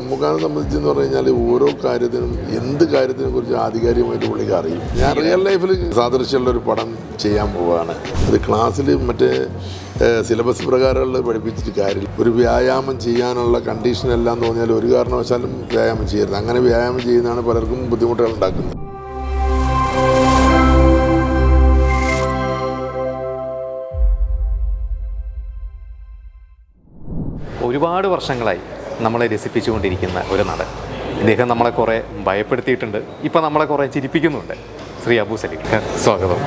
മമ്മൂക്കാനെ സംബന്ധിച്ചെന്ന് പറഞ്ഞു കഴിഞ്ഞാൽ ഓരോ കാര്യത്തിനും എന്ത് കാര്യത്തിനെ കുറിച്ച് ആധികാരികമായിട്ട് പുള്ളിക്ക് അറിയും. ഞാൻ റിയൽ ലൈഫിൽ സാദൃശ്യമുള്ള ഒരു പടം ചെയ്യാൻ പോവുകയാണ് അത് ക്ലാസ്സിൽ മറ്റേ സിലബസ് പ്രകാരമുള്ള പഠിപ്പിച്ചിട്ട് കാര്യമില്ല. ഒരു വ്യായാമം ചെയ്യാനുള്ള കണ്ടീഷൻ എല്ലാം തോന്നിയാൽ ഒരു കാരണവശാലും വ്യായാമം ചെയ്യരുത്. അങ്ങനെ വ്യായാമം ചെയ്യുന്നതാണ് പലർക്കും ബുദ്ധിമുട്ടുകൾ ഉണ്ടാക്കുന്നത്. ഒരുപാട് വർഷങ്ങളായി. നമ്മളെ രസിപ്പിച്ചുകൊണ്ടിരിക്കുന്ന ഒരു നടൻ. ഇദ്ദേഹം നമ്മളെ കുറേ ഭയപ്പെടുത്തിയിട്ടുണ്ട്. ഇപ്പം നമ്മളെ കുറേ ചിരിപ്പിക്കുന്നുണ്ട്. ശ്രീ അബു സലീം. സ്വാഗതം.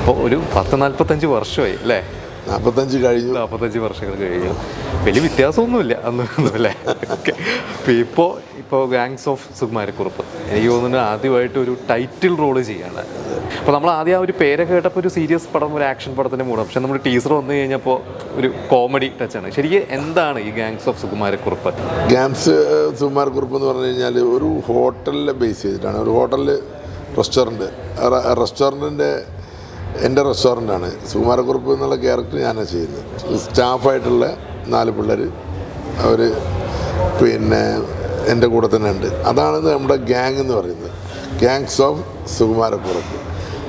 അപ്പോൾ ഒരു പത്ത് നാൽപ്പത്തഞ്ച് വർഷമായി അല്ലേ? നാൽപ്പത്തഞ്ച് കഴിഞ്ഞു. നാൽപ്പത്തഞ്ച് വർഷങ്ങൾ കഴിഞ്ഞു. വലിയ വ്യത്യാസമൊന്നുമില്ല. അന്ന് ഓക്കെ. അല്ലേ ഇപ്പോൾ ഇപ്പോൾ ഗാങ്സ് ഓഫ് സുകുമാരക്കുറുപ്പ്. എനിക്ക് തോന്നുന്നു ആദ്യമായിട്ട് ഒരു ടൈറ്റിൽ റോൾ ചെയ്യാണ്. അപ്പോൾ നമ്മൾ ആദ്യം ആ ഒരു പേരൊക്കെ കേട്ടപ്പോൾ ഒരു സീരിയസ് പടം ഒരു ആക്ഷൻ പടത്തിന്റെ മൂടം പക്ഷെ നമ്മൾ ടീസർ വന്നു കഴിഞ്ഞപ്പോൾ ഒരു കോമഡി ടച്ചാണ് ശരിക്കും എന്താണ് ഈ gangs of Sukumarakurup? Gangs Sukumarakurup Kurup എന്ന് പറഞ്ഞു കഴിഞ്ഞാൽ ഒരു ഹോട്ടലിൽ ബേസ് ചെയ്തിട്ടാണ്. ഒരു ഹോട്ടലിൽ റെസ്റ്റോറന്റ് റെസ്റ്റോറന്റിന്റെ എന്റെ റെസ്റ്റോറന്റാണ്. സുകുമാരക്കുറുപ്പ് എന്നുള്ള ക്യാരക്ടർ ഞാനാണ് ചെയ്യുന്നത്. സ്റ്റാഫായിട്ടുള്ള നാല് പിള്ളേർ. അവർ പിന്നെ എന്റെ കൂടെ തന്നെ ഉണ്ട്. അതാണ് നമ്മുടെ ഗ്യാങ് എന്ന് പറയുന്നത്. Gangs of Sukumarakurup.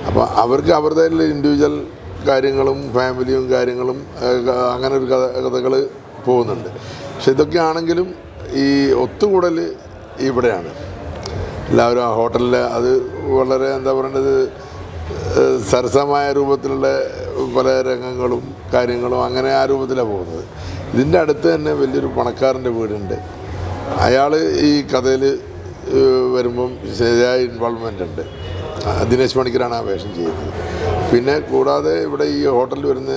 അപ്പോൾ അവർക്ക് അവരുടെ ഇൻഡിവിജ്വൽ കാര്യങ്ങളും ഫാമിലിയും കാര്യങ്ങളും അങ്ങനെ ഒരു കഥ കഥകൾ പോകുന്നുണ്ട്. പക്ഷെ ഇതൊക്കെ ആണെങ്കിലും ഈ ഒത്തുകൂടൽ ഇവിടെയാണ്. എല്ലാവരും ആ ഹോട്ടലിൽ അത് വളരെ എന്താ പറയേണ്ടത് സരസമായ രൂപത്തിലുള്ള പല രംഗങ്ങളും കാര്യങ്ങളും അങ്ങനെ ആ രൂപത്തിലാണ് പോകുന്നത്. ഇതിന്റെ അടുത്ത് തന്നെ വലിയൊരു പണക്കാരന്റെ വീടുണ്ട്. അയാൾ ഈ കഥയിൽ വരുമ്പം ശരിയായ ഇൻവോൾവ്മെന്റ് ഉണ്ട്. ദിനേശ് മണിക്കരാണ് ആ വേഷം ചെയ്യുന്നത് പിന്നെ കൂടാതെ ഇവിടെ ഈ ഹോട്ടലിൽ വരുന്ന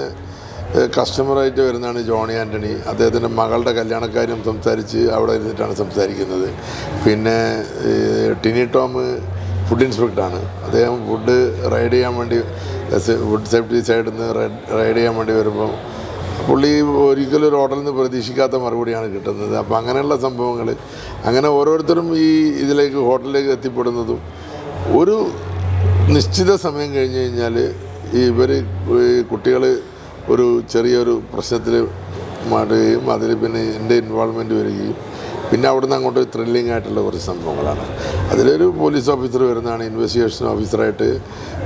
കസ്റ്റമറായിട്ട് വരുന്നതാണ് ജോണി ആന്റണി അദ്ദേഹത്തിന്റെ മകളുടെ കല്യാണക്കാര്യം സംസാരിച്ച് അവിടെ ഇരുന്നിട്ടാണ് സംസാരിക്കുന്നത്. പിന്നെ ടിനി ടോം ഫുഡ് ഇൻസ്പെക്ടറാണ് അദ്ദേഹം ഫുഡ് റൈഡ് ചെയ്യാൻ വേണ്ടി ഫുഡ് സേഫ്റ്റി സൈഡിൽ നിന്ന് റൈഡ് ചെയ്യാൻ വേണ്ടി വരുമ്പോൾ പുള്ളി ഒരിക്കലും ഒരു ഹോട്ടലിൽ നിന്ന് പ്രതീക്ഷിക്കാത്ത മറുപടിയാണ് കിട്ടുന്നത്. അപ്പോൾ അങ്ങനെയുള്ള സംഭവങ്ങൾ അങ്ങനെ ഓരോരുത്തരും ഈ ഇതിലേക്ക് ഹോട്ടലിലേക്ക് എത്തിപ്പെടുന്നതും ഒരു നിശ്ചിത സമയം കഴിഞ്ഞ് കഴിഞ്ഞാൽ ഈ ഇവർ കുട്ടികൾ ഒരു ചെറിയൊരു പ്രശ്നത്തിൽ മാറുകയും അതിൽ പിന്നെ എന്റെ ഇൻവോൾവ്മെന്റ് വരികയും പിന്നെ അവിടുന്ന് അങ്ങോട്ട് ത്രില്ലിംഗ് ആയിട്ടുള്ള കുറച്ച് സംഭവങ്ങളാണ്. അതിലൊരു പോലീസ് ഓഫീസർ വരുന്നതാണ് ഇൻവെസ്റ്റിഗേഷൻ ഓഫീസറായിട്ട്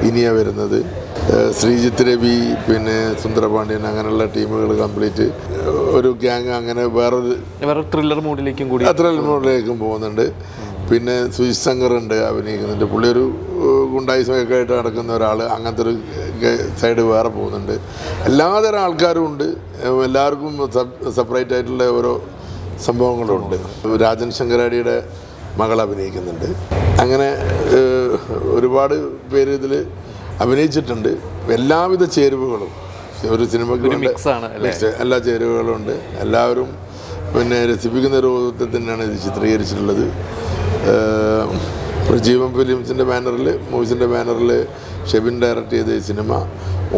ഇനിയ വരുന്നത്. ശ്രീജിത്ത് രവി പിന്നെ സുന്ദരപാണ്ഡ്യൻ അങ്ങനെയുള്ള ടീമുകൾ കംപ്ലീറ്റ് ഒരു ഗ്യാങ് അങ്ങനെ വേറൊരു വേറെ ത്രില്ലർ മോഡിലേക്കും കൂടി ത്രില്ലർ മോഡിലേക്കും പോകുന്നുണ്ട്. പിന്നെ സുജിത് ശങ്കർ ഉണ്ട് അഭിനയിക്കുന്നുണ്ട്. പുള്ളി ഒരു ഗുണ്ടായിസമൊക്കെ ആയിട്ട് നടക്കുന്ന ഒരാൾ അങ്ങനത്തെ ഒരു സൈഡ് വേറെ പോകുന്നുണ്ട്. എല്ലാതരം ആൾക്കാരും ഉണ്ട്. എല്ലാവർക്കും സെപ്പറേറ്റ് ആയിട്ടുള്ള ഓരോ സംഭവങ്ങളുണ്ട്. രാജൻ ശങ്കരാടിയുടെ മകൾ അഭിനയിക്കുന്നുണ്ട്. അങ്ങനെ ഒരുപാട് പേര് ഇതിൽ അഭിനയിച്ചിട്ടുണ്ട്. എല്ലാവിധ ചേരുവകളും. ഒരു സിനിമയ്ക്ക് മിക്സ്. എല്ലാ ചേരുവകളും ഉണ്ട് എല്ലാവരും പിന്നെ രസിപ്പിക്കുന്ന രൂപത്തിൽ തന്നെയാണ് ഇത് ചിത്രീകരിച്ചിട്ടുള്ളത്. ജീവൻ ഫിലിംസിന്റെ ബാനറിൽ മൂവീസിന്റെ ബാനറിൽ ഷെബിൻ ഡയറക്റ്റ് ചെയ്ത ഈ സിനിമ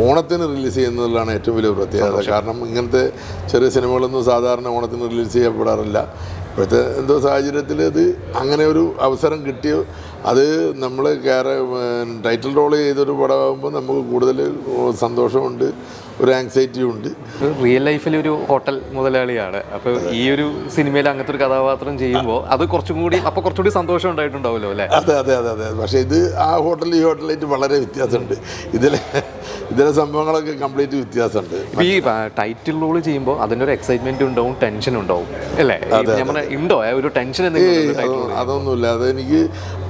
ഓണത്തിന് റിലീസ് ചെയ്യുന്നതിലാണ് ഏറ്റവും വലിയ പ്രത്യേകത. കാരണം ഇങ്ങനത്തെ ചെറിയ സിനിമകളൊന്നും സാധാരണ ഓണത്തിന് റിലീസ് ചെയ്യപ്പെടാറില്ല. ഇപ്പോഴത്തെ എന്തോ സാഹചര്യത്തിൽ ഇത് അങ്ങനെ ഒരു അവസരം കിട്ടിയോ അത് നമ്മൾ കയറി ടൈറ്റിൽ റോൾ ചെയ്തൊരു പടമാകുമ്പോൾ നമുക്ക് കൂടുതൽ സന്തോഷമുണ്ട്. ഒരു ആങ്സൈറ്റിയും ഉണ്ട്. റിയൽ ലൈഫിൽ ഒരു ഹോട്ടൽ മുതലാളിയാണ്. അപ്പോൾ ഈ ഒരു സിനിമയിൽ അങ്ങനത്തെ ഒരു കഥാപാത്രം ചെയ്യുമ്പോൾ അത് കുറച്ചും കൂടി അപ്പോൾ കുറച്ചുകൂടി സന്തോഷം ഉണ്ടായിട്ടുണ്ടാവുമല്ലോ അല്ലേ? അതെ അതെ അതെ അതെ. പക്ഷേ ഇത് ആ ഹോട്ടൽ ഈ ഹോട്ടലായിട്ട് വളരെ വ്യത്യാസമുണ്ട്. ഇതിലെ ഇതിലെ സംഭവങ്ങളൊക്കെ കംപ്ലീറ്റ് വ്യത്യാസമുണ്ട്. ഈ ടൈറ്റിൽ റോൾ ചെയ്യുമ്പോൾ അതിനൊരു എക്സൈറ്റ്മെന്റ് ഉണ്ടാവും ടെൻഷൻ ഉണ്ടാവും. അല്ലേ? ഉണ്ടോ? ഒരു ടെൻഷൻ അതൊന്നുമില്ല. അതെനിക്ക്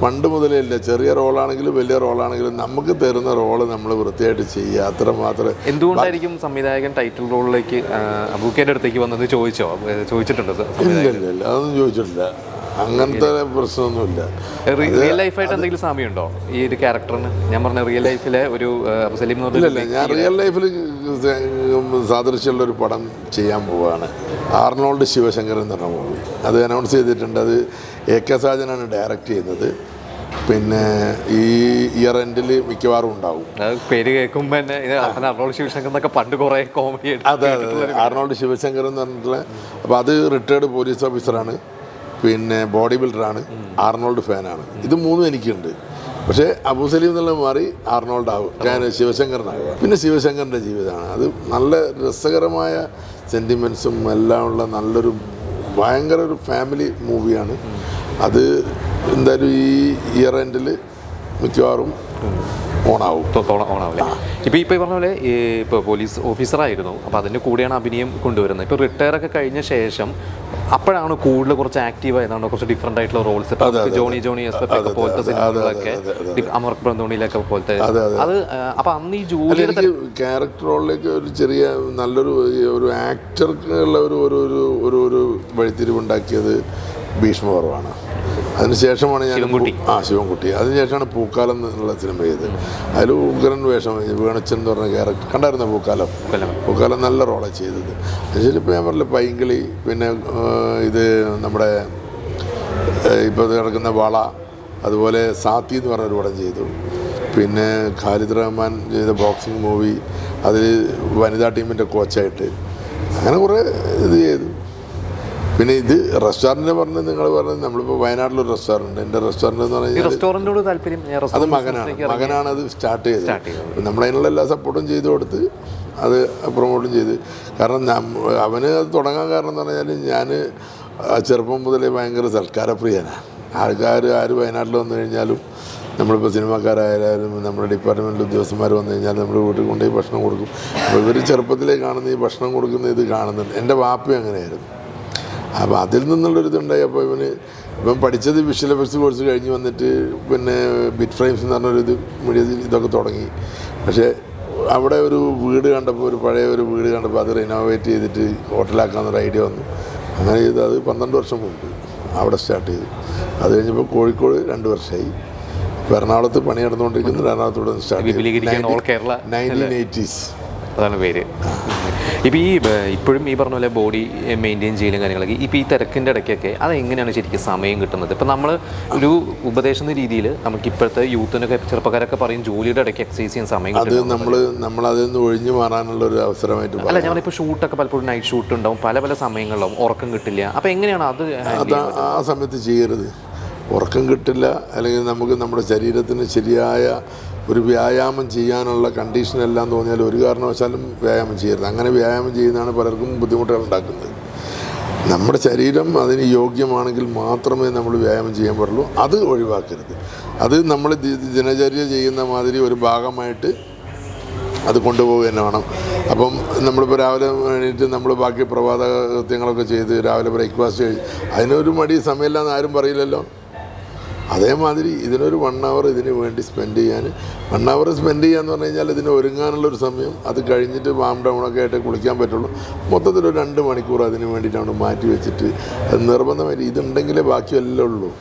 പണ്ട് മുതലേ ഇല്ല. ചെറിയ റോളാണെങ്കിലും വലിയ റോളാണെങ്കിലും നമുക്ക് തരുന്ന റോൾ നമ്മൾ വൃത്തിയായിട്ട് ചെയ്യുക. അത്ര മാത്രമേ എന്തുകൊണ്ടായിരിക്കും സംവിധായകൻ ടൈറ്റിൽ റോളിലേക്ക് അടുത്തേക്ക് വന്നത് ചോദിച്ചോ? ചോദിച്ചിട്ടുണ്ടോ? ഇല്ല ഇല്ല. അതൊന്നും ചോദിച്ചിട്ടില്ല. അങ്ങനത്തെ പ്രശ്നമൊന്നുമില്ല. റിയൽ ലൈഫായിട്ട് എന്തെങ്കിലും സാമ്യമുണ്ടോ? ഈ ഒരു ക്യാരക്ടറിന് ഞാൻ പറഞ്ഞ റിയൽ ലൈഫിലെ ഒരു സലീം ഇല്ല ഞാൻ റിയൽ ലൈഫിൽ സാദൃശ്യമുള്ള ഒരു പടം ചെയ്യാൻ പോവുകയാണ് ആർണോൾഡ് ശിവശങ്കർ എന്ന് പറഞ്ഞ മൂവി അത് അനൗൺസ് ചെയ്തിട്ടുണ്ട്. അത് എ കെ സാജനാണ് ഡയറക്റ്റ് ചെയ്യുന്നത്. പിന്നെ ഈ ഇയർ എൻഡിൽ മിക്കവാറും ഉണ്ടാവും. പേര് കേൾക്കുമ്പോൾ തന്നെ ശിവശങ്കർ എന്നൊക്കെ പണ്ട് കുറേ കോമഡി അതെ അതെ അർണോൾഡ് ആർണോൾഡ് ശിവശങ്കർ എന്ന് പറഞ്ഞിട്ടുള്ള അപ്പോൾ അത് റിട്ടയർഡ് പോലീസ് ഓഫീസറാണ് പിന്നെ ബോഡി ബിൽഡറാണ്. ആർണോൾഡ് ഫാനാണ്. ഇത് മൂന്നും എനിക്കുണ്ട്. പക്ഷേ അബുസലീം എന്നുള്ള മാറി ആർണോൾഡ് ആവും ഞാൻ ശിവശങ്കറിനാകുക പിന്നെ ശിവശങ്കറിന്റെ ജീവിതമാണ്. അത് നല്ല രസകരമായ സെന്റിമെൻസും എല്ലാം ഉള്ള നല്ലൊരു ഭയങ്കര ഒരു ഫാമിലി മൂവിയാണ്. അത് എന്തായാലും ഈ ഇയർ എൻഡിൽ മിക്കവാറും ഓണാവും. ഇപ്പൊ ഓണാവില്ല? ഇപ്പോൾ ഇപ്പോൾ ഈ പറഞ്ഞ പോലെ ഇപ്പൊ ഇപ്പോൾ പോലീസ് ഓഫീസറായിരുന്നു. അപ്പോൾ അതിന്റെ കൂടെയാണ് അഭിനയം കൊണ്ടുവരുന്നത്. ഇപ്പോൾ റിട്ടയർ ഒക്കെ കഴിഞ്ഞ ശേഷം അപ്പോഴാണ് കൂടുതൽ കുറച്ച് ആക്റ്റീവ് ആയതാണ് കുറച്ച് ഡിഫറെന്റ് ആയിട്ടുള്ള റോൾസ് ജോണി ജോണി എസ് ഒക്കെ പോലത്തെ സിനിമകളൊക്കെ അമർ പ്രന്തോണിയിലൊക്കെ പോലത്തെ അത് അപ്പൊ അന്ന് ഈ ജോലി ക്യാരക്ടർ റോളിലേക്ക് ഒരു ചെറിയ നല്ലൊരു ഒരു ആക്ടർക്കുള്ള ഒരു ഒരു ഒരു ഒരു ഒരു വഴിത്തിരിവുണ്ടാക്കിയത് ഭീഷ്മപർവമാണ് അതിനുശേഷമാണ് ഞാൻ ശിവൻകുട്ടി. ആ ശിവൻകുട്ടി. അതിനുശേഷമാണ് പൂക്കാലം എന്നുള്ള സിനിമ ചെയ്തത്. അതിൽ ഉഗ്രൻ വേഷം വീണച്ചൻ എന്ന് പറഞ്ഞ ക്യാരക്ടർ കണ്ടായിരുന്നു പൂക്കാലം? പൂക്കാലം. നല്ല റോളാണ് ചെയ്തത്. അതിനുശേഷം ഇപ്പോൾ ഞാൻ പറഞ്ഞില്ല പൈങ്കിളി പിന്നെ ഇത് നമ്മുടെ ഇപ്പോൾ കിടക്കുന്ന വള അതുപോലെ സാത്തി എന്ന് പറഞ്ഞൊരു പടം ചെയ്തു. പിന്നെ ഖാലിദ് റഹ്മാൻ ചെയ്ത ബോക്സിംഗ് മൂവി അതിൽ വനിതാ ടീമിന്റെ കോച്ചായിട്ട് അങ്ങനെ കുറേ ഇത് ചെയ്തു. പിന്നെ ഇത് റെസ്റ്റോറന്റ് പറഞ്ഞ് നിങ്ങൾ പറഞ്ഞത് നമ്മളിപ്പോൾ വയനാട്ടിലൊരു റെസ്റ്റോറന്റ് എന്റെ റെസ്റ്റോറന്റ് എന്ന് പറഞ്ഞാൽ റെസ്റ്റോറന്റിനോട് താല്പര്യം? അത് മകനാണ്. മകനാണ് അത് സ്റ്റാർട്ട് ചെയ്തത്. നമ്മളതിനുള്ള എല്ലാ സപ്പോർട്ടും ചെയ്തു കൊടുത്ത് അത് പ്രൊമോട്ടും ചെയ്ത്. കാരണം അവന് അത് തുടങ്ങാൻ കാരണം എന്ന് പറഞ്ഞാൽ ഞാൻ ചെറുപ്പം മുതലേ ഭയങ്കര സൽക്കാരപ്രിയനാണ് ആൾക്കാർ ആര് വയനാട്ടിൽ വന്നു കഴിഞ്ഞാലും നമ്മളിപ്പോൾ സിനിമാക്കാരായാലും നമ്മുടെ ഡിപ്പാർട്ട്മെന്റിൽ ഉദ്യോഗസ്ഥന്മാർ വന്നു കഴിഞ്ഞാൽ നമ്മുടെ വീട്ടിൽ കൊണ്ടുപോയി ഭക്ഷണം കൊടുക്കും. അപ്പോൾ ഇവർ ചെറുപ്പത്തിലേ കാണുന്ന ഈ ഭക്ഷണം കൊടുക്കുന്ന ഇത് കാണുന്നുണ്ട്. എന്റെ വാപ്പയും അങ്ങനെയായിരുന്നു. അപ്പോൾ അതിൽ നിന്നുള്ളൊരു ഇതുണ്ടായി അപ്പോൾ ഇവന് ഇപ്പം പഠിച്ചത് വിഷ്വൽ എഫക്ട്സ് കോഴ്സ് കഴിഞ്ഞ് വന്നിട്ട് പിന്നെ ബിറ്റ് ഫ്രെയിംസ് എന്ന് പറഞ്ഞൊരു ഇത് മീഡിയ ഇതൊക്കെ തുടങ്ങി. പക്ഷേ അവിടെ ഒരു വീട് കണ്ടപ്പോൾ ഒരു പഴയ ഒരു വീട് കണ്ടപ്പോൾ അത് റിനോവേറ്റ് ചെയ്തിട്ട് ഹോട്ടലാക്കാമെന്നൊരു ഐഡിയ വന്നു. അങ്ങനെ ചെയ്ത് അത് പന്ത്രണ്ട് വർഷം മുമ്പ് അവിടെ സ്റ്റാർട്ട് ചെയ്തു. അത് കഴിഞ്ഞപ്പോൾ കോഴിക്കോട് രണ്ട് വർഷമായി ഇപ്പോൾ എറണാകുളത്ത് പണി നടന്നുകൊണ്ടിരിക്കുന്നത് എറണാകുളത്തോടെ സ്റ്റാർട്ട് ചെയ്തു. Nineteen eighties. അതാണ് പേര്. ഇപ്പോൾ ഈ ഇപ്പോഴും ഈ പറഞ്ഞ പോലെ ബോഡി മെയിന്റെയിൻ ചെയ്യലും കാര്യങ്ങളൊക്കെ ഇപ്പോൾ ഈ തിരക്കിന്റെ ഇടയ്ക്കൊക്കെ അത് എങ്ങനെയാണ് ശരിക്കും സമയം കിട്ടുന്നത്? ഇപ്പം നമ്മൾ ഒരു ഉപദേശം എന്ന രീതിയിൽ നമുക്ക് ഇപ്പോഴത്തെ യൂത്തിനൊക്കെ ചെറുപ്പക്കാരൊക്കെ പറയും ജോലിയുടെ ഇടയ്ക്ക് എക്സസൈസ് ചെയ്യാൻ സമയം അത് നമ്മൾ നമ്മൾ അതിൽ നിന്ന് ഒഴിഞ്ഞു മാറാനുള്ള ഒരു അവസരമായിട്ട് അല്ല ഞാനിപ്പോൾ ഷൂട്ടൊക്കെ പലപ്പോഴും നൈറ്റ് ഷൂട്ട് ഉണ്ടാവും പല പല സമയങ്ങളിലും ഉറക്കം കിട്ടില്ല. അപ്പോൾ എങ്ങനെയാണ് അത് ആ സമയത്ത് ചെയ്യരുത്. ഉറക്കം കിട്ടില്ല അല്ലെങ്കിൽ നമുക്ക് നമ്മുടെ ശരീരത്തിന് ശരിയായ ഒരു വ്യായാമം ചെയ്യാനുള്ള കണ്ടീഷൻ എല്ലാം തോന്നിയാൽ ഒരു കാരണവശാലും വ്യായാമം ചെയ്യരുത്. അങ്ങനെ വ്യായാമം ചെയ്യുന്നതാണ് പലർക്കും ബുദ്ധിമുട്ടുകൾ ഉണ്ടാക്കുന്നത്. നമ്മുടെ ശരീരം അതിന് യോഗ്യമാണെങ്കിൽ മാത്രമേ നമ്മൾ വ്യായാമം ചെയ്യാൻ പാടുള്ളൂ. അത് ഒഴിവാക്കരുത്. അത് നമ്മൾ ദിനചര്യ ചെയ്യുന്ന മാതിരി ഒരു ഭാഗമായിട്ട് അത് കൊണ്ടുപോകുക തന്നെ വേണം. അപ്പം നമ്മളിപ്പോൾ രാവിലെ എണീറ്റ് നമ്മൾ ബാക്കി പ്രഭാത കൃത്യങ്ങളൊക്കെ ചെയ്ത് രാവിലെ ബ്രേക്ക്ഫാസ്റ്റ് കഴിച്ച് അതിനൊരു മടി സമയമില്ലാന്ന് ആരും പറയില്ലല്ലോ. അതേമാതിരി ഇതിനൊരു വൺ അവർ ഇതിന് വേണ്ടി സ്പെൻഡ് ചെയ്യാൻ. വൺ അവർ സ്പെൻഡ് ചെയ്യാന്ന് പറഞ്ഞു കഴിഞ്ഞാൽ ഇതിന് ഒരുങ്ങാനുള്ളൊരു സമയം അത് കഴിഞ്ഞിട്ട് വാം ഒക്കെ ആയിട്ട് കുളിക്കാൻ പറ്റുള്ളൂ. മൊത്തത്തിൽ ഒരു രണ്ട് മണിക്കൂർ അതിന് വേണ്ടിയിട്ടാണ് മാറ്റി വെച്ചിട്ട്. നിർബന്ധമായിട്ട് ഇതുണ്ടെങ്കിലേ ബാക്കിയെല്ലാം ഉള്ളൂ.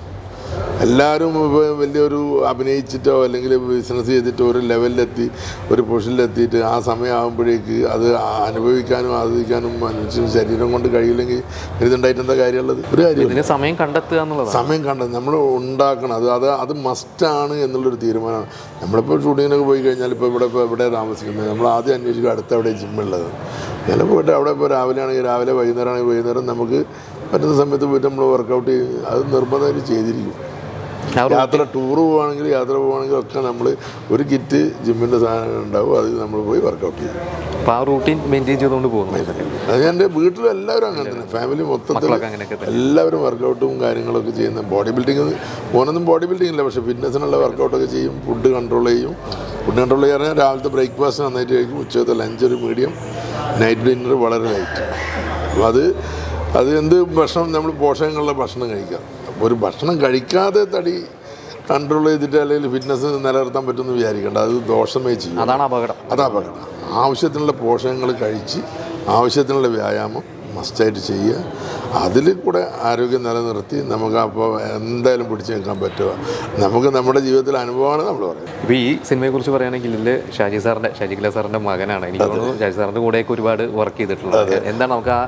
എല്ലാവരും ഇപ്പോൾ വലിയൊരു അഭിനയിച്ചിട്ടോ അല്ലെങ്കിൽ ബിസിനസ് ചെയ്തിട്ടോ ഒരു ലെവലിലെത്തി ഒരു പൊസിഷനിലെത്തിയിട്ട് ആ സമയമാകുമ്പോഴേക്ക് അത് അനുഭവിക്കാനും ആസ്വദിക്കാനും മനുഷ്യന് ശരീരം കൊണ്ട് കഴിയില്ലെങ്കിൽ ഇതുണ്ടായിട്ട് എന്താ കാര്യമുള്ളത്? ഒരു കാര്യം സമയം കണ്ടെത്തുക എന്നുള്ളത് സമയം കണ്ടെത്തുക. നമ്മൾ ഉണ്ടാക്കണം. അത് അത് അത് മസ്റ്റാണ് എന്നുള്ളൊരു തീരുമാനമാണ്. നമ്മളിപ്പോൾ ഷൂട്ടിങ്ങിനൊക്കെ പോയി കഴിഞ്ഞാൽ ഇപ്പോൾ ഇവിടെ ഇപ്പോൾ ഇവിടെ താമസിക്കുന്നത്? നമ്മൾ ആദ്യം അന്വേഷിക്കും അടുത്ത് അവിടെ ജിമ്മുള്ളത് ഞാൻ പോയിട്ട് അവിടെ ഇപ്പോൾ രാവിലെ ആണെങ്കിൽ രാവിലെ വൈകുന്നേരം ആണെങ്കിൽ വൈകുന്നേരം നമുക്ക് പറ്റുന്ന സമയത്ത് പോയിട്ട് നമ്മൾ വർക്കൗട്ട് ചെയ്യും അത് നിർബന്ധമായിട്ട് ചെയ്തിരിക്കും. യാത്ര ടൂർ പോവുകയാണെങ്കിൽ യാത്ര പോവുകയാണെങ്കിൽ ഒക്കെ നമ്മൾ ഒരു കിറ്റ് ജിമ്മിന്റെ സാധനം ഉണ്ടാവും അത് നമ്മൾ പോയി വർക്കൗട്ട് ചെയ്യും. അപ്പോൾ ആ റൂട്ടീൻ മെയിന്റെയിൻ ചെയ്തുകൊണ്ട് പോകുന്നു. അത് എന്റെ വീട്ടിലും എല്ലാവരും അങ്ങനെ തന്നെ. ഫാമിലി മൊത്തത്തിൽ എല്ലാവരും വർക്കൗട്ടും കാര്യങ്ങളൊക്കെ ചെയ്യുന്ന ബോഡി ബിൽഡിംഗ് മോനൊന്നും ബോഡി ബിൽഡിംഗ് ഇല്ല പക്ഷേ ഫിറ്റ്നസ്സിനുള്ള വർക്കൗട്ടൊക്കെ ചെയ്യും ഫുഡ് കൺട്രോൾ ചെയ്യും. ഫുഡ് കൺട്രോൾ ചെയ്യാൻ രാവിലത്തെ ബ്രേക്ക്ഫാസ്റ്റ് നന്നായിട്ട് കഴിക്കും ഉച്ചത്തെ ലഞ്ച് ഒരു മീഡിയം നൈറ്റ് ഡിന്നർ വളരെ ലൈറ്റ് അപ്പോൾ അത് അത് എന്ത് ഭക്ഷണം നമ്മൾ പോഷകങ്ങളുടെ ഭക്ഷണം കഴിക്കാം. ഒരു ഭക്ഷണം കഴിക്കാതെ തടി കൺട്രോൾ ചെയ്തിട്ട് അല്ലെങ്കിൽ ഫിറ്റ്നസ് നിലനിർത്താൻ പറ്റുമെന്ന് വിചാരിക്കേണ്ട. അത് ദോഷമേ ചെയ്യും. അതാണ് അപകടം. അതാ അപകടം. ആവശ്യത്തിനുള്ള പോഷകങ്ങൾ കഴിച്ച് ആവശ്യത്തിനുള്ള വ്യായാമം മസ്റ്റായിട്ട് ചെയ്യുക. അതിൽ കൂടെ ആരോഗ്യം നിലനിർത്തി നമുക്ക് അപ്പോൾ എന്തായാലും പിടിച്ചു നിൽക്കാൻ പറ്റുക. നമുക്ക് നമ്മുടെ ജീവിതത്തിലെ അനുഭവമാണ് നമ്മൾ പറയുന്നത്. ഇപ്പോൾ ഈ സിനിമയെക്കുറിച്ച് പറയുകയാണെങ്കിൽ ഇതിൽ ഷാജി സാറിന്റെ ഷാജി കല സാറിന്റെ മകനാണ്. എനിക്ക് തോന്നുന്നു ഷാജി സാറിന്റെ കൂടെയൊക്കെ ഒരുപാട് വർക്ക് ചെയ്തിട്ടുള്ളത് എന്താണ് നമുക്ക് ആ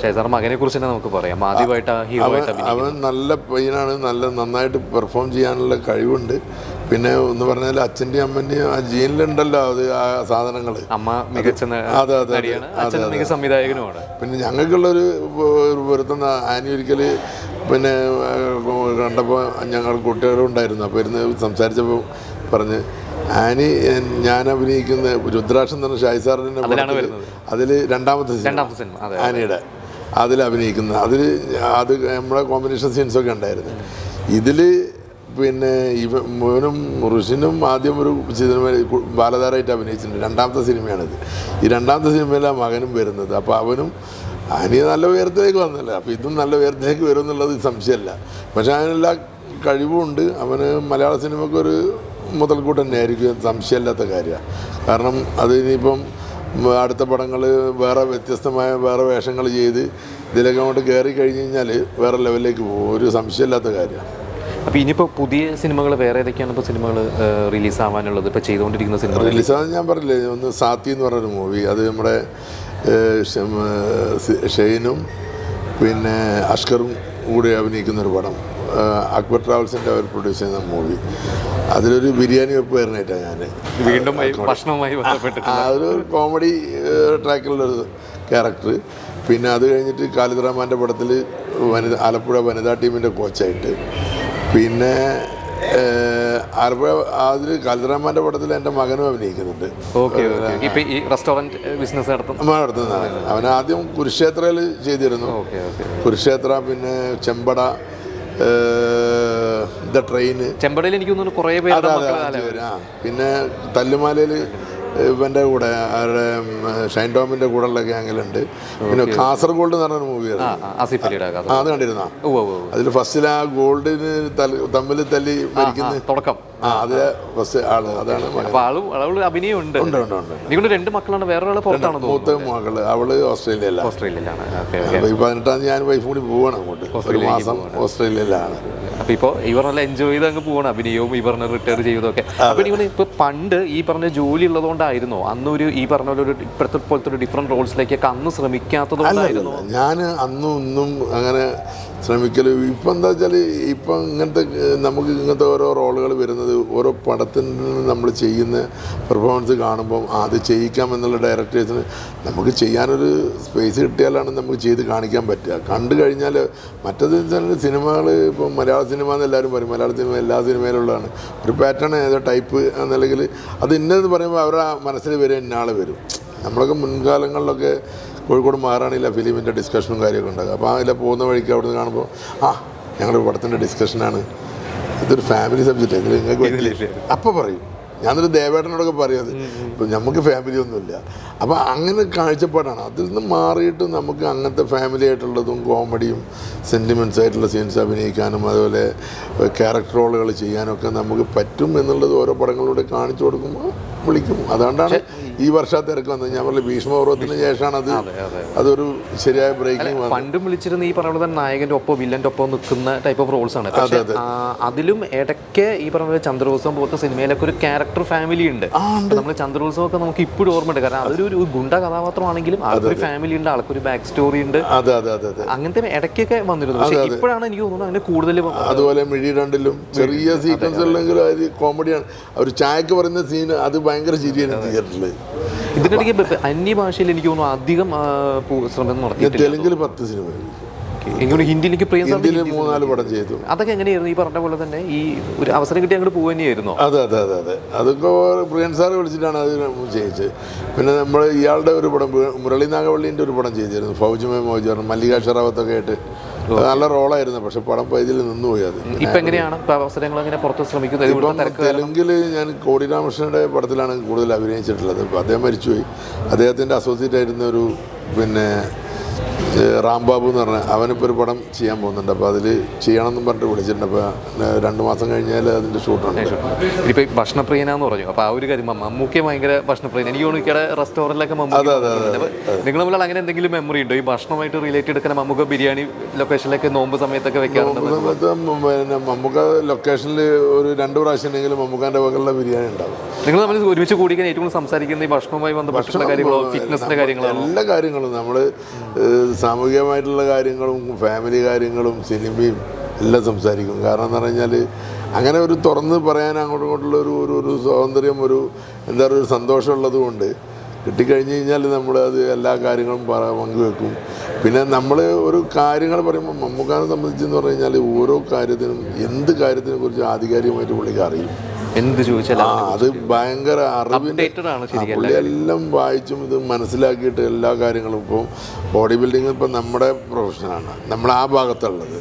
ഷാജി സാറിന്റെ മകനെ കുറിച്ച് തന്നെ നമുക്ക് പറയാം. ആദ്യമായിട്ട് ആ ഹീറോ അവൻ നല്ല പയ്യനാണ് നല്ല നന്നായിട്ട് പെർഫോം ചെയ്യാനുള്ള കഴിവുണ്ട്. പിന്നെ എന്ന് പറഞ്ഞാൽ അച്ഛന്റെയും അമ്മന്റെയും ആ ജീനിലുണ്ടല്ലോ അത് ആ സാധനങ്ങൾ അമ്മ മികച്ച അതെ അതെ, അതെ, മികച്ച സംവിധായകനുമാണ്. പിന്നെ ഞങ്ങൾക്കുള്ളൊരു ഒരു പൊരുത്തുന്ന ആനി ഒരിക്കൽ പിന്നെ കണ്ടപ്പോൾ ഞങ്ങൾ കുട്ടികളും ഉണ്ടായിരുന്നു. അപ്പോൾ ഇരുന്ന് സംസാരിച്ചപ്പോൾ പറഞ്ഞ് ആനി ഞാൻ അഭിനയിക്കുന്ന രുദ്രാക്ഷം തന്നെ ഷായി സാറിന്റെ. അതിൽ രണ്ടാമത്തെ സിനിമ രണ്ടാമത്തെ സിനിമ. അതെ ആനിയുടെ അതിൽ അഭിനയിക്കുന്ന അതിൽ അത് നമ്മുടെ കോമ്പിനേഷൻ സീൻസൊക്കെ ഉണ്ടായിരുന്നു. ഇതിൽ പിന്നെ ഇവ മോനും ഋഷിനും ആദ്യം ഒരു സിനിമ ബാലതാരമായിട്ട് അഭിനയിച്ചിട്ടുണ്ട്. രണ്ടാമത്തെ സിനിമയാണിത്. ഈ രണ്ടാമത്തെ സിനിമയിലാണ് മകനും വരുന്നത്. അപ്പോൾ അവനും അനിയ നല്ല ഉയരത്തിലേക്ക് വന്നല്ലോ. അപ്പോൾ ഇതും നല്ല ഉയരത്തിലേക്ക് വരും എന്നുള്ളത് സംശയമല്ല. പക്ഷെ അതിനെല്ലാ കഴിവുമുണ്ട് അവന് മലയാള സിനിമയ്ക്ക് ഒരു മുതൽക്കൂട്ട് തന്നെയായിരിക്കും സംശയമില്ലാത്ത കാര്യമാണ് കാരണം അത് ഇനിയിപ്പം അടുത്ത പടങ്ങൾ വേറെ വ്യത്യസ്തമായ വേറെ വേഷങ്ങൾ ചെയ്ത് ഇതിലൊക്കെ അങ്ങോട്ട് കയറി കഴിഞ്ഞ് കഴിഞ്ഞാൽ വേറെ ലെവലിലേക്ക് പോകും. ഒരു സംശയമില്ലാത്ത കാര്യമാണ് അപ്പോൾ ഇനിയിപ്പോൾ പുതിയ സിനിമകൾ വേറെ ഏതൊക്കെയാണ് ഇപ്പോൾ സിനിമകൾ റിലീസ് ആവാനുള്ളത് ഇപ്പോൾ ചെയ്തുകൊണ്ടിരിക്കുന്ന സിനിമ റിലീസ് ആവാൻ ഞാൻ പറഞ്ഞില്ലേ ഒന്ന് സാത്തി എന്ന് പറഞ്ഞൊരു മൂവി. അത് നമ്മുടെ ഷെയ്നും പിന്നെ അഷ്കറും കൂടി അഭിനയിക്കുന്ന ഒരു പടം. അക്ബർ ട്രാവൽസിന്റെ അവർ പ്രൊഡ്യൂസ് ചെയ്യുന്ന മൂവി. അതിലൊരു ബിരിയാണി വെപ്പ് വെപ്പുകാരനായിട്ടാണ് ഞാൻ വീണ്ടും അതൊരു ഭക്ഷണവുമായി കോമഡി ട്രാക്കിലുള്ളൊരു ക്യാരക്ടർ. പിന്നെ അത് കഴിഞ്ഞിട്ട് ഖാലിദ് റഹ്മാന്റെ പടത്തിൽ വനിത ആലപ്പുഴ വനിതാ ടീമിന്റെ കോച്ചായിട്ട് പിന്നെ ആലപ്പുഴ അതിൽ ഖാലിദ് റഹ്മാന്റെ പടത്തിൽ എന്റെ മകനും അഭിനയിക്കുന്നുണ്ട്. Okay okay. ഈ റെസ്റ്റോറന്റ് ബിസിനസ് അമ്മ നടത്തുന്നതാണ് അവൻ ആദ്യം കുരുക്ഷേത്രയിൽ ചെയ്തിരുന്നു. കുരുക്ഷേത്ര പിന്നെ ചെമ്പട ദ ട്രെയിന്. ചെമ്പടയിൽ എനിക്ക് തോന്നുന്നു കുറേ പേര് പിന്നെ തല്ലുമാലയിൽ ഇവന്റെ കൂടെ ആരുടെ ഷൈൻ ടോമിന്റെ കൂടെ ഉള്ള ഗ്യാങ്ങിലുണ്ട് പിന്നെ കാസർഗോൾഡ് എന്ന് പറഞ്ഞൊരു മൂവിയാണ് അത് കണ്ടിരുന്നോ? അതിൽ ഫസ്റ്റിൽ ആ ഗോൾഡിന് തമ്മിൽ തല്ലി മരിക്കുന്ന തുടക്കം. ആ അത് ഫസ്റ്റ് ആൾ അതാണ് ആളുകൾ ഉണ്ട്. ഉണ്ട് ഉണ്ട് നിങ്ങളുടെ രണ്ട് മക്കളാണ് പുറത്താണ് മൂത്ത മകൾ അവൾ ഓസ്ട്രേലിയയിലാണ്. ഓസ്ട്രേലിയയിലാണ്. പതിനെട്ടാം തീയതി ഞാൻ വൈഫും കൂടി പോവാണ് അങ്ങോട്ട്. ഒരു മാസം ഓസ്ട്രേലിയയിലാണ്. അപ്പൊ ഇപ്പൊ ഈ പറഞ്ഞ എൻജോയ് ചെയ്ത് അങ്ങ് പോകണം അഭിനയവും ഈ പറഞ്ഞ റിട്ടയർ ചെയ്തതൊക്കെ. അപ്പൊ ഇവന് ഇപ്പൊ പണ്ട് ഈ പറഞ്ഞ ജോലി ഉള്ളതുകൊണ്ടായിരുന്നോ? അന്ന് ഒരു ഈ പറഞ്ഞ പോലെ ഒരു ഇപ്പോഴത്തെ പോലത്തെ ഒരു ഡിഫറെന്റ് റോൾസിലേക്കൊക്കെ അന്ന് ശ്രമിക്കാത്തതുകൊണ്ടായിരുന്നു? ഞാൻ അന്നും ഇന്നും അങ്ങനെ ശ്രമിക്കൽ. ഇപ്പം എന്താ വെച്ചാൽ ഇപ്പം ഇങ്ങനത്തെ നമുക്ക് ഇങ്ങനത്തെ ഓരോ റോളുകൾ വരുന്നത് ഓരോ പടത്തിൽ നിന്ന് നമ്മൾ ചെയ്യുന്ന പെർഫോമൻസ് കാണുമ്പം അത് ചെയ്യിക്കാം എന്നുള്ള ഡയറക്ടേഴ്സിന് നമുക്ക് ചെയ്യാനൊരു സ്പേസ് കിട്ടിയാലാണ് നമുക്ക് ചെയ്ത് കാണിക്കാൻ പറ്റുക. കണ്ടു കഴിഞ്ഞാൽ മറ്റത് സിനിമകൾ ഇപ്പം മലയാള സിനിമ എന്ന് എല്ലാവരും പറയും. മലയാള സിനിമ എല്ലാ സിനിമയിലുള്ളതാണ്. ഒരു പാറ്റേൺ ഏതോ ടൈപ്പ് എന്നല്ലെങ്കിൽ അത് ഇന്നതെന്ന് പറയുമ്പോൾ അവരുടെ മനസ്സിൽ വരെ ഇന്നാൾ വരും. നമ്മളൊക്കെ മുൻകാലങ്ങളിലൊക്കെ കോഴിക്കോട് മഹാറാണിയിലെ ഫിലിമിന്റെ ഡിസ്കഷനും കാര്യമൊക്കെ ഉണ്ടാകും. അപ്പോൾ അതിലെ പോകുന്ന വഴിക്ക് അവിടെ നിന്ന് കാണുമ്പോൾ ആ ഞങ്ങളുടെ പടത്തിന്റെ ഡിസ്കഷനാണ് ഇതൊരു ഫാമിലി സബ്ജക്റ്റ് ഇതിൽ നിങ്ങൾക്ക് അപ്പോൾ പറയും. ഞാനൊരു ദേവേട്ടനോടൊക്കെ പറയുന്നത് ഇപ്പം നമുക്ക് ഫാമിലി ഒന്നുമില്ല. അപ്പോൾ അങ്ങനെ കാഴ്ചപ്പാടാണ്. അതിൽ നിന്ന് മാറിയിട്ട് നമുക്ക് അങ്ങനത്തെ ഫാമിലി ആയിട്ടുള്ളതും കോമഡിയും സെന്റിമെന്റ്സ് ആയിട്ടുള്ള സീൻസ് അഭിനയിക്കാനും അതുപോലെ ക്യാരക്ടർ റോളുകൾ ചെയ്യാനൊക്കെ നമുക്ക് പറ്റും എന്നുള്ളത് ഓരോ പടങ്ങളിലൂടെ കാണിച്ചു കൊടുക്കുമ്പോൾ വിളിക്കും. അതുകൊണ്ടാണ് ഈ വർഷത്തെ തിരക്ക് വന്നത് ഞാൻ പറഞ്ഞു ഭീഷ്മപർവത്തിന് ശേഷമാണ് അത് അതെ അതെ. അതൊരു ശരിയായ ബ്രേക്കിംഗ് പണ്ടും വിളിച്ചിരുന്ന ഈ പറഞ്ഞ പോലെ തന്നെ നായകന്റെ ഒപ്പം വില്ലന്റെ ഒപ്പം നിൽക്കുന്ന ടൈപ്പ് ഓഫ് റോൾസ് ആണ്. അതിലും ഇടയ്ക്ക് ഈ പറഞ്ഞ പോലെ ചന്ദ്രോത്സവം പോലത്തെ സിനിമയിലൊക്കെ ഒരു ക്യാരക്ടർ ഫാമിലി ഉണ്ട്. നമ്മൾ ചന്ദ്രോത്സവം ഒക്കെ നമുക്ക് ഇപ്പോഴും ഓർമ്മയുണ്ട്. കാരണം അതൊരു ഒരു ഗുണ്ട കഥാപാത്രമാണെങ്കിലും ആൾക്കൊരു ഫാമിലി ഉണ്ട് ആൾക്കൊരു ബാക്ക് സ്റ്റോറി ഉണ്ട്. അങ്ങനത്തെ ഇടയ്ക്കൊക്കെ വന്നിരുന്നു. പക്ഷെ ഇപ്പോഴാണ് എനിക്ക് തോന്നുന്നത് അങ്ങനെ കൂടുതൽ അതുപോലെ മിഴി രണ്ടിലും ചെറിയ സീക്വൻസ് ഉള്ളെങ്കിലും അത് കോമഡിയാണ് ഒരു ചായക്ക് പറയുന്ന സീൻ അത് ഭയങ്കര ശരിയാണ് തിയേറ്ററിൽ ഇതിനിടയ്ക്ക് അന്യഭാഷയിൽ എനിക്ക് തോന്നുന്നു അധികം ശ്രമം തെലുങ്കിൽ പത്ത് സിനിമ എനിക്ക് ഹിന്ദിയിലേക്ക് പ്രിയ സാർ ഹിന്ദിയിൽ മൂന്നാൽ പടം ചെയ്തു. അതൊക്കെ എങ്ങനെയായിരുന്നു? ഈ പറഞ്ഞ പോലെ തന്നെ ഈ ഒരു അവസരം കിട്ടി അങ്ങോട്ട് പോകുക തന്നെയായിരുന്നോ? അതെ അതെ അതെ അതെ. അതൊക്കെ പ്രിയൻ സാറ് വിളിച്ചിട്ടാണ് അത് ചെയ്യിച്ചത്. പിന്നെ നമ്മൾ ഇയാളുടെ ഒരു പടം മുരളി നാഗവള്ളിന്റെ ഒരു പടം ചെയ്തിരുന്നു. ഫൗജുമേ മോജർ മല്ലിക ഷറാവത്തൊക്കെ ആയിട്ട് നല്ല റോളായിരുന്നു പക്ഷെ പടം ഇതിൽ നിന്നുപോയി അത്. ഇപ്പൊ എങ്ങനെയാണ് അവസരങ്ങൾ എങ്ങനെ പുറത്ത് ശ്രമിക്കുന്നത് തെലുങ്കിൽ ഞാൻ കോടി രാമകൃഷ്ണന്റെ പടത്തിലാണ് കൂടുതൽ അഭിനയിച്ചിട്ടുള്ളത്. അദ്ദേഹം മരിച്ചുപോയി. അദ്ദേഹത്തിന്റെ അസോസിയേറ്റ് ആയിരുന്ന ഒരു പിന്നെ റാംബാബു എന്ന് പറഞ്ഞ അവനിപ്പോൾ ഒരു പടം ചെയ്യാൻ പോകുന്നുണ്ട്. അപ്പോൾ അതിൽ ചെയ്യണമെന്നും പറഞ്ഞിട്ട് വിളിച്ചിട്ടുണ്ട്. അപ്പോൾ രണ്ട് മാസം കഴിഞ്ഞാൽ അതിന്റെ ഷൂട്ടുണ്ട്. ഇപ്പൊ ഭക്ഷണപ്രിയനാന്ന് പറഞ്ഞു. അപ്പോൾ ആ ഒരു കാര്യം മമ്മൂക്കെ ഭയങ്കര ഭക്ഷണപ്രിയൻ എനിക്ക് തോന്നുന്നു ഇക്കടെ അതെ നിങ്ങൾ തമ്മിൽ അങ്ങനെ എന്തെങ്കിലും മെമ്മറി ഉണ്ടോ? ഈ ഭക്ഷണമായിട്ട് റിലേറ്റ് എടുക്കുന്ന മമ്മൂക്ക ബിരിയാണി ലൊക്കേഷനിലൊക്കെ നോമ്പ് സമയത്തൊക്കെ വെക്കാറുണ്ട്? സമയത്ത് പിന്നെ മമ്മൂക്ക ലൊക്കേഷനിൽ ഒരു രണ്ട് പ്രാവശ്യം ഉണ്ടെങ്കിലും മമ്മൂക്കാന്റെ വകയുള്ള ബിരിയാണി ഉണ്ടാവും. നിങ്ങൾ തമ്മിൽ ഒരുമിച്ച് കൂടിക്കാൻ ഏറ്റവും കൂടുതൽ സംസാരിക്കുന്ന ഈ ഭക്ഷണവുമായി ബന്ധപ്പെട്ടുള്ള കാര്യങ്ങളോ ഫിറ്റ്നസിന്റെ കാര്യങ്ങളോ? എല്ലാ കാര്യങ്ങളും നമ്മൾ സാമൂഹികമായിട്ടുള്ള കാര്യങ്ങളും ഫാമിലി കാര്യങ്ങളും സിനിമയും എല്ലാം സംസാരിക്കും. കാരണം എന്ന് പറഞ്ഞാൽ അങ്ങനെ ഒരു തുറന്ന് പറയാൻ അങ്ങോട്ടും ഇങ്ങോട്ടുള്ള ഒരു ഒരു ഒരു സ്വാതന്ത്ര്യം ഒരു എന്താ പറയുക ഒരു സന്തോഷമുള്ളത് കൊണ്ട് കിട്ടിക്കഴിഞ്ഞ് കഴിഞ്ഞാൽ നമ്മൾ അത് എല്ലാ കാര്യങ്ങളും പറ പങ്കുവെക്കും. പിന്നെ നമ്മൾ ഒരു കാര്യങ്ങൾ പറയുമ്പോൾ മമ്മൂക്കാനെ സംബന്ധിച്ചെന്ന് പറഞ്ഞു കഴിഞ്ഞാൽ ഓരോ കാര്യത്തിനും എന്ത് കാര്യത്തിനെ കുറിച്ച് ആധികാരികമായിട്ട് പുള്ളിക്ക് അറിയും. എന്ത് ചോദിച്ചാലും അത് ഭയങ്കര അറിവിന്റെ എല്ലാം വായിച്ചും ഇത് മനസ്സിലാക്കിയിട്ട് എല്ലാ കാര്യങ്ങളും ഇപ്പോൾ ബോഡി ബിൽഡിംഗ് ഇപ്പം നമ്മുടെ പ്രൊഫഷനാണ്. നമ്മൾ ആ ഭാഗത്തുള്ളത്.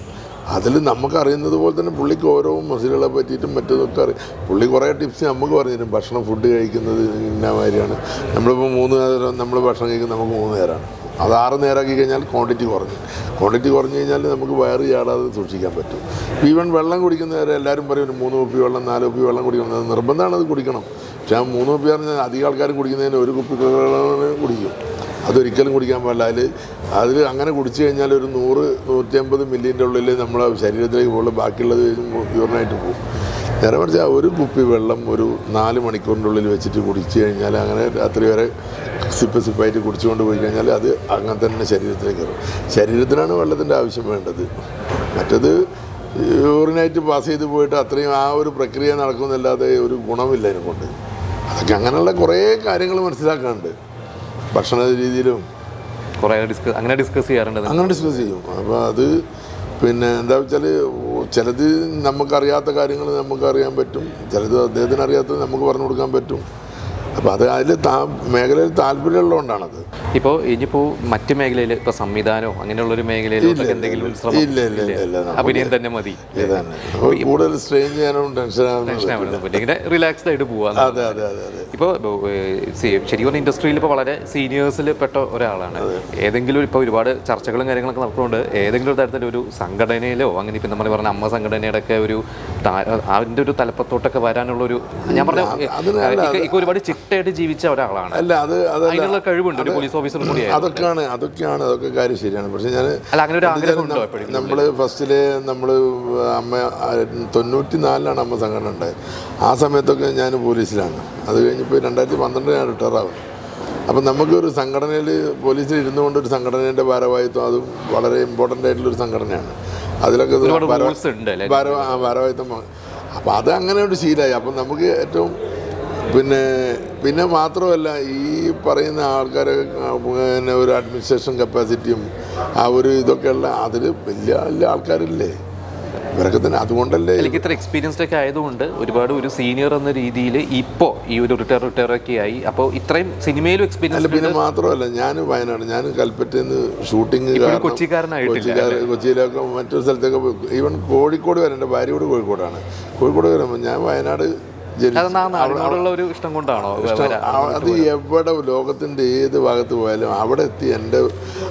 അതിൽ നമുക്ക് അറിയുന്നത് പോലെ തന്നെ പുള്ളിക്ക് ഓരോ മസിലുകളെ പറ്റിയിട്ടും മറ്റതൊക്കെ അറിയാം. പുള്ളി കുറേ ടിപ്സ് നമുക്ക് പറഞ്ഞു തരും. ഭക്ഷണം ഫുഡ് കഴിക്കുന്നത് ഇന്ന മാതിരിയാണ്. നമ്മളിപ്പോൾ മൂന്ന് നേരം നമ്മൾ ഭക്ഷണം കഴിക്കുന്നത് നമുക്ക് മൂന്ന് നേരമാണ്. അത് ആറ് നേരമാക്കി കഴിഞ്ഞാൽ ക്വാണ്ടിറ്റി കുറഞ്ഞു. ക്വാണ്ടിറ്റി കുറഞ്ഞു കഴിഞ്ഞാൽ നമുക്ക് വയറ് ചാടാതെ സൂക്ഷിക്കാൻ പറ്റും. ഈവൻ വെള്ളം കുടിക്കുന്നവരെ എല്ലാവരും പറയും ഒരു മൂന്ന് കുപ്പി വെള്ളം നാല് കുപ്പി വെള്ളം കുടിക്കണം. നിർബന്ധമാണ് അത് കുടിക്കണം. പക്ഷേ ആ മൂന്ന് കുപ്പി പറഞ്ഞാൽ അധികം ആൾക്കാർ കുടിക്കുന്നതിന് ഒരു കുപ്പി വെള്ളം കുടിക്കും. അതൊരിക്കലും കുടിക്കാൻ പാടില്ല. അതിൽ അതിൽ അങ്ങനെ കുടിച്ചു കഴിഞ്ഞാൽ ഒരു നൂറ് നൂറ്റി അമ്പത് മില്ലിന്റെ ഉള്ളിൽ നമ്മളെ ശരീരത്തിലേക്ക് പോകുള്ളൂ ബാക്കിയുള്ളത് യൂറിനായിട്ട് പോകും. നേരെ മറിച്ച് ആ ഒരു കുപ്പി വെള്ളം ഒരു നാല് മണിക്കൂറിനുള്ളിൽ വെച്ചിട്ട് കുടിച്ചു കഴിഞ്ഞാൽ അങ്ങനെ രാത്രി വരെ സിപ്പ് സിപ്പായിട്ട് കുടിച്ചുകൊണ്ട് പോയി കഴിഞ്ഞാൽ അത് അങ്ങനെ തന്നെ ശരീരത്തിലേക്ക് കയറും. ശരീരത്തിനാണ് വെള്ളത്തിന്റെ ആവശ്യം വേണ്ടത്. മറ്റത് യൂറിനായിട്ട് പാസ് ചെയ്ത് പോയിട്ട് അത്രയും ആ ഒരു പ്രക്രിയ നടക്കുന്നല്ലാതെ ഒരു ഗുണമില്ല അതിനെ കൊണ്ട് അതൊക്കെ അങ്ങനെയുള്ള കുറേ കാര്യങ്ങൾ മനസ്സിലാക്കാനുണ്ട്. ഭക്ഷണ രീതിയിലും കുറേ ഡിസ്കസ് അങ്ങനെ ഡിസ്കസ് ചെയ്യാറുണ്ട് അങ്ങനെ ഡിസ്കസ് ചെയ്യും. അപ്പോൾ അത് പിന്നെ എന്താ വെച്ചാൽ ചിലത് നമുക്കറിയാത്ത കാര്യങ്ങൾ നമുക്കറിയാൻ പറ്റും. ചിലത് അദ്ദേഹത്തിന് അറിയാത്തത് നമുക്ക് പറഞ്ഞു കൊടുക്കാൻ പറ്റും. അപ്പോൾ അത് അതിൽ താ മേഖലയിൽ താല്പര്യമുള്ളതുകൊണ്ടാണത്. ഇപ്പോൾ ഇനിയിപ്പോൾ മറ്റ് മേഖലയിൽ ഇപ്പോൾ സംവിധാനമോ അങ്ങനെയുള്ളൊരു മേഖലയിൽ എന്തെങ്കിലും ഇല്ല. ഇല്ല അഭിനയം തന്നെ മതി. കൂടുതൽ സ്ട്രെയിൻ ചെയ്യാനും ടെൻഷൻ റിലാക്സ്ഡ് ആയിട്ട് പോവാ അതെ അതെ അതെ അതെ. ഇപ്പോൾ ശരിക്കും പറഞ്ഞ ഇൻഡസ്ട്രിയിൽ ഇപ്പോൾ വളരെ സീനിയേഴ്സിൽ പെട്ട ഒരാളാണ്. ഏതെങ്കിലും ഇപ്പോൾ ഒരുപാട് ചർച്ചകളും കാര്യങ്ങളൊക്കെ നടക്കുന്നുണ്ട്. ഏതെങ്കിലും ഒരു തരത്തിലൊരു ഒരു സംഘടനയിലോ അങ്ങനെ ഇപ്പം നമ്മൾ പറഞ്ഞ അമ്മ സംഘടനയുടെ ഒക്കെ ഒരു അതിന്റെ ഒരു തലപ്പത്തോട്ടൊക്കെ വരാനുള്ള ഒരു ഞാൻ പറഞ്ഞ ഒരുപാട് ചിട്ടയായിട്ട് ജീവിച്ച ഒരാളാണ്. അല്ല അത് അതിനുള്ള കഴിവുണ്ട് ഒരു പോലീസ് ഓഫീസർ കൂടിയാണ് അതൊക്കെയാണ് അതൊക്കെയാണ് അതൊക്കെ കാര്യം ശരിയാണ്. പക്ഷേ ഞാൻ അല്ല അങ്ങനെ ഒരു ആഗ്രഹം ഉണ്ടോ എപ്പോഴും? നമ്മൾ ഫസ്റ്റിൽ നമ്മൾ അമ്മ തൊണ്ണൂറ്റി നാലിലാണ് അമ്മ സംഘടന ഉണ്ടായത്. ആ സമയത്തൊക്കെ ഞാൻ പോലീസിലാണ്. അത് കഴിഞ്ഞപ്പോൾ രണ്ടായിരത്തി പന്ത്രണ്ട് ഞാൻ റിട്ടയർ ആവും. അപ്പം നമുക്കൊരു സംഘടനയിൽ പോലീസിൽ ഇരുന്നു കൊണ്ട് ഒരു സംഘടനയുടെ ഭാരവാഹിത്വം അതും വളരെ ഇമ്പോർട്ടന്റ് ആയിട്ടുള്ളൊരു സംഘടനയാണ്. അതിലൊക്കെ ഭാരവാഹിത്വം അപ്പം അത് അങ്ങനെ ഒരു ശീലമായി അപ്പം നമുക്ക് ഏറ്റവും പിന്നെ പിന്നെ മാത്രമല്ല ഈ പറയുന്ന ആൾക്കാരെ പിന്നെ ഒരു അഡ്മിനിസ്ട്രേഷൻ കപ്പാസിറ്റിയും ആ ഒരു ഇതൊക്കെയുള്ള അതിൽ വലിയ വലിയ ആൾക്കാരില്ലേ? ഇവരൊക്കെ തന്നെ അതുകൊണ്ടല്ലേ എനിക്ക് ഇത്ര എക്സ്പീരിയൻസ്ഡ് ഒക്കെ ആയതുകൊണ്ട് ഒരുപാട് ഒരു സീനിയർ എന്ന രീതിയിൽ ഇപ്പോൾ ഈ ഒരു റിട്ടയർ റിട്ടയർ ഒക്കെ ആയി. അപ്പോൾ ഇത്രയും സിനിമയിലും അല്ല എക്സ്പീരിയൻസ് പിന്നെ മാത്രമല്ല ഞാൻ വയനാട് ഞാൻ കൽപ്പറ്റയിൽ നിന്ന് കാരണം കൊച്ചിക്കാരനായിട്ടില്ല കൊച്ചിക്കാർ കൊച്ചിയിലൊക്കെ മറ്റൊരു സ്ഥലത്തൊക്കെ പോയി. ഈവൻ കോഴിക്കോട് വരെ എന്റെ ഭാര്യ കൂടെ കോഴിക്കോടാണ്. കോഴിക്കോട് വരുമ്പോൾ ഞാൻ വയനാട് ഒരു ഇഷ്ടം കൊണ്ടാണോ? അത് എവിടെ ലോകത്തിന്റെ ഏത് ഭാഗത്ത് പോയാലും അവിടെ എത്തി എന്റെ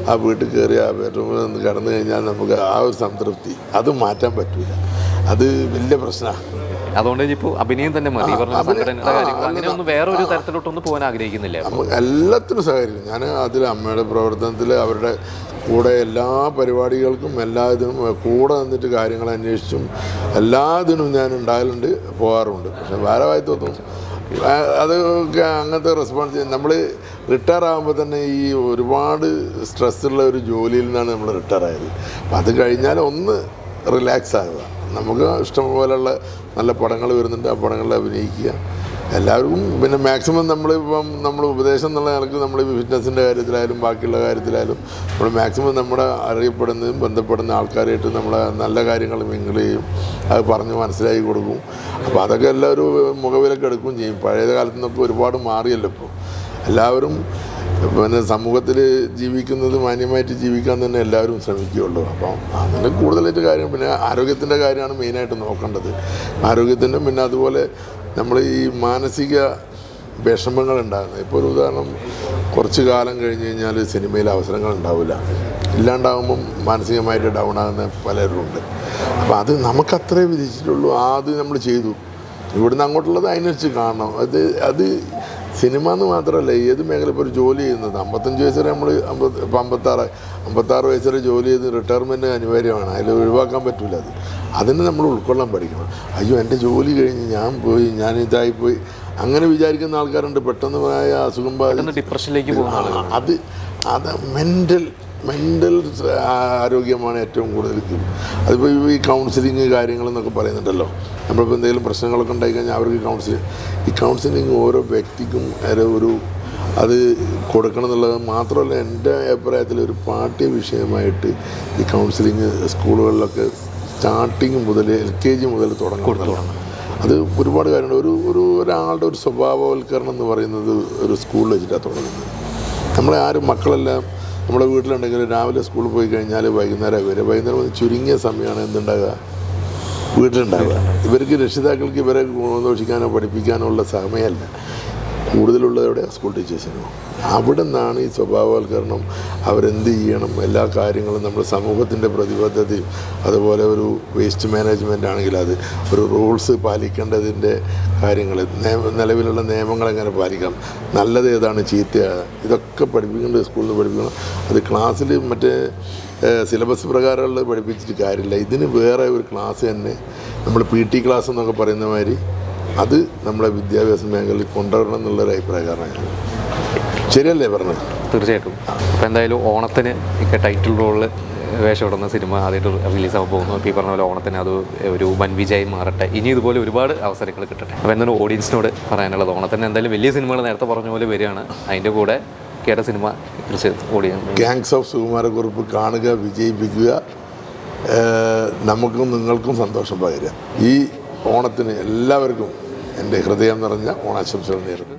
ആ വീട്ടിൽ കയറി ആ ബെഡ്റൂമിൽ നിന്ന് കടന്നു കഴിഞ്ഞാൽ നമുക്ക് ആ ഒരു സംതൃപ്തി. അത് മാറ്റാൻ പറ്റില്ല അത് വലിയ പ്രശ്നമാണ്. അതുകൊണ്ട് ഇപ്പോൾ അഭിനയം തന്നെ മതി. അങ്ങനെയൊന്നും പറഞ്ഞ സംഘടനയുടെ കാര്യങ്ങൾ അങ്ങനെ അങ്ങനെ ഒന്നും വേറെ ഒരു തരത്തിലോട്ടൊന്നും പോകാൻ ആഗ്രഹിക്കുന്നില്ല എല്ലാത്തിനും സഹകരിക്കും. ഞാൻ അതിൽ അമ്മയുടെ പ്രവർത്തനത്തിൽ അവരുടെ കൂടെ എല്ലാ പരിപാടികൾക്കും എല്ലാ ഇതിനും കൂടെ നിന്നിട്ട് കാര്യങ്ങൾ അന്വേഷിച്ചും എല്ലാ ഇതിനും ഞാൻ ഉണ്ടാകലുണ്ട് പോകാറുണ്ട് പക്ഷെ ഭാരവാഹിത്വം അത് അങ്ങനത്തെ റെസ്പോൺസ് നമ്മൾ റിട്ടയർ ആകുമ്പോൾ തന്നെ ഈ ഒരുപാട് സ്ട്രെസ്സുള്ള ഒരു ജോലിയിൽ നിന്നാണ് നമ്മൾ റിട്ടയർ ആയത്. അപ്പം അത് കഴിഞ്ഞാൽ ഒന്ന് റിലാക്സ് ആകുക നമുക്ക് ഇഷ്ടം പോലെയുള്ള നല്ല പടങ്ങൾ വരുന്നുണ്ട്. ആ പടങ്ങളിൽ അഭിനയിക്കുക. എല്ലാവർക്കും പിന്നെ മാക്സിമം നമ്മളിപ്പം നമ്മൾ ഉപദേശം എന്നുള്ള നിലയ്ക്ക് നമ്മൾ ഫിറ്റ്നസിന്റെ കാര്യത്തിലായാലും ബാക്കിയുള്ള കാര്യത്തിലായാലും നമ്മൾ മാക്സിമം നമ്മുടെ അറിയപ്പെടുന്നതും ബന്ധപ്പെടുന്ന ആൾക്കാരായിട്ട് നമ്മൾ നല്ല കാര്യങ്ങൾ മിങ്കിൾ ചെയ്യും. അത് പറഞ്ഞ് മനസ്സിലാക്കി കൊടുക്കും. അപ്പോൾ അതൊക്കെ എല്ലാവരും മുഖവിലൊക്കെ എടുക്കുകയും ചെയ്യും. പഴയ കാലത്തു നിന്നൊക്കെ ഒരുപാട് മാറിയല്ലോ ഇപ്പോൾ എല്ലാവരും പിന്നെ സമൂഹത്തിൽ ജീവിക്കുന്നത് മാന്യമായിട്ട് ജീവിക്കാൻ തന്നെ എല്ലാവരും ശ്രമിക്കുകയുള്ളൂ. അപ്പം അതിന് കൂടുതലായിട്ട് കാര്യം പിന്നെ ആരോഗ്യത്തിന്റെ കാര്യമാണ് മെയിനായിട്ട് നോക്കേണ്ടത്. ആരോഗ്യത്തിന്റെ പിന്നെ അതുപോലെ നമ്മൾ ഈ മാനസിക വിഷമങ്ങൾ ഉണ്ടാകുന്നത്. ഇപ്പോൾ ഒരു ഉദാഹരണം കുറച്ച് കാലം കഴിഞ്ഞ് കഴിഞ്ഞാൽ സിനിമയിൽ അവസരങ്ങൾ ഉണ്ടാവില്ല. ഇല്ലാണ്ടാകുമ്പം മാനസികമായിട്ട് ഡൗൺ ആകുന്ന പലരും ഉണ്ട്. അപ്പോൾ അത് നമുക്ക് അത്രേ വിധിച്ചിട്ടുള്ളൂ. ആദ്യം നമ്മൾ ചെയ്തു. ഇവിടുന്ന് അങ്ങോട്ടുള്ളത് അതിനനുസരിച്ച് കാണണം. അത് അത് സിനിമ എന്ന് മാത്രമല്ല ഏത് മേഖല ഇപ്പോൾ ഒരു ജോലി ചെയ്യുന്നത്? അമ്പത്തഞ്ച് വയസ്സ് വരെ നമ്മൾ അമ്പത് ഇപ്പം അമ്പത്താറ് അമ്പത്താറ് വയസ്സ് വരെ ജോലി ചെയ്ത് റിട്ടയർമെന്റ് അനിവാര്യമാണ്. അതിൽ ഒഴിവാക്കാൻ പറ്റില്ല അത്. അതിനെ നമ്മൾ ഉൾക്കൊള്ളാൻ പഠിക്കണം. അയ്യോ എന്റെ ജോലി കഴിഞ്ഞ് ഞാൻ പോയി ഞാൻ ഇതായിപ്പോയി അങ്ങനെ വിചാരിക്കുന്ന ആൾക്കാരുണ്ട്. പെട്ടെന്ന് പോയ അസുഖം ഡിപ്രഷനിലേക്ക് അത് അത് മെന്റൽ മെന്റൽ ആരോഗ്യമാണ് ഏറ്റവും കൂടുതൽ. അതിപ്പോൾ ഈ കൗൺസിലിങ് കാര്യങ്ങളെന്നൊക്കെ പറയുന്നുണ്ടല്ലോ. നമ്മളിപ്പോൾ എന്തെങ്കിലും പ്രശ്നങ്ങളൊക്കെ ഉണ്ടായിക്കഴിഞ്ഞാൽ അവർക്ക് കൗൺസിലിംഗ് ഈ കൗൺസിലിംഗ് ഓരോ വ്യക്തിക്കും ഒരു- ഒരു അത് കൊടുക്കണം എന്നുള്ളത് മാത്രമല്ല എന്റെ അഭിപ്രായത്തിൽ ഒരു പാഠ്യ വിഷയമായിട്ട് ഈ കൗൺസിലിംഗ് സ്കൂളുകളിലൊക്കെ സ്റ്റാർട്ടിങ് മുതൽ എൽ കെ ജി മുതൽ തുടങ്ങണം അത് ഒരുപാട് കാര്യമുണ്ട് ഒരു ഒരു ഒരാളുടെ ഒരു സ്വഭാവവൽക്കരണം എന്ന് പറയുന്നത് ഒരു സ്കൂളിൽ വെച്ചിട്ടാണ് തുടങ്ങുന്നത്. നമ്മളെ ആരും മക്കളെല്ലാം നമ്മുടെ വീട്ടിലുണ്ടെങ്കിൽ രാവിലെ സ്കൂളിൽ പോയി കഴിഞ്ഞാൽ വൈകുന്നേരം വരെ. വൈകുന്നേരം വന്ന് ചുരുങ്ങിയ സമയമാണ് എന്തുണ്ടാകുക വീട്ടിലുണ്ടാവുക. ഇവർക്ക് രക്ഷിതാക്കൾക്ക് ഇവരെ ഗുണദോഷിക്കാനോ പഠിപ്പിക്കാനോ ഉള്ള സമയമല്ല. കൂടുതലുള്ളത് എവിടെ സ്കൂൾ ടീച്ചേഴ്സിനോ അവിടെ നിന്നാണ് ഈ സ്വഭാവവൽക്കരണം. അവരെന്ത് ചെയ്യണം? എല്ലാ കാര്യങ്ങളും നമ്മുടെ സമൂഹത്തിന്റെ പ്രതിബദ്ധതയും അതുപോലെ ഒരു വേസ്റ്റ് മാനേജ്മെന്റ് ആണെങ്കിൽ അത് ഒരു റൂൾസ് പാലിക്കേണ്ടതിന്റെ കാര്യങ്ങൾ നിലവിലുള്ള നിയമങ്ങൾ എങ്ങനെ പാലിക്കാം നല്ലത് ഏതാണ്? ചീത്ത ഇതൊക്കെ പഠിപ്പിക്കേണ്ടത് സ്കൂളിൽ നിന്ന് പഠിപ്പിക്കണം. അത് ക്ലാസ്സിൽ മറ്റേ സിലബസ് പ്രകാരമുള്ള പഠിപ്പിച്ചിട്ട് കാര്യമില്ല. ഇതിന് വേറെ ഒരു ക്ലാസ് തന്നെ. നമ്മൾ പി ടി ക്ലാസ് എന്നൊക്കെ പറയുന്ന മാതിരി അത് നമ്മളെ വിദ്യാഭ്യാസ മേഖലയിൽ കൊണ്ടുവരണം എന്നുള്ളൊരു അഭിപ്രായക്കാരനാണ് ശരിയല്ലേ പറഞ്ഞത്? തീർച്ചയായിട്ടും. അപ്പോൾ എന്തായാലും ഓണത്തിന് ഒക്കെ ടൈറ്റിൽ റോളിൽ വേഷമിടുന്ന സിനിമ ആദ്യമായിട്ട് റിലീസ് ആകാൻ പോകുന്നു. ഇപ്പോൾ ഈ പറഞ്ഞ പോലെ ഓണത്തിന് അത് ഒരു വൻ വിജയം മാറട്ടെ. ഇനി ഇതുപോലെ ഒരുപാട് അവസരങ്ങൾ കിട്ടട്ടെ. അപ്പോൾ എന്താണ് ഓഡിയൻസിനോട് പറയാനുള്ളത്? ഓണത്തിന് എന്തായാലും വലിയ സിനിമകൾ നേരത്തെ പറഞ്ഞ പോലെ വരികയാണ്. അതിന്റെ കൂടെ കേട്ട സിനിമ കുറിച്ച് ഓഡിയൻസ് ഗാങ്സ് ഓഫ് സുകുമാരക്കുറിപ്പ് കാണുക വിജയിപ്പിക്കുക നമുക്കും നിങ്ങൾക്കും സന്തോഷം പകരുക. ഈ ഓണത്തിന് എല്ലാവർക്കും എന്റെ ഹൃദയം നിറഞ്ഞ ഓണാശംസകൾ നേരുന്നു.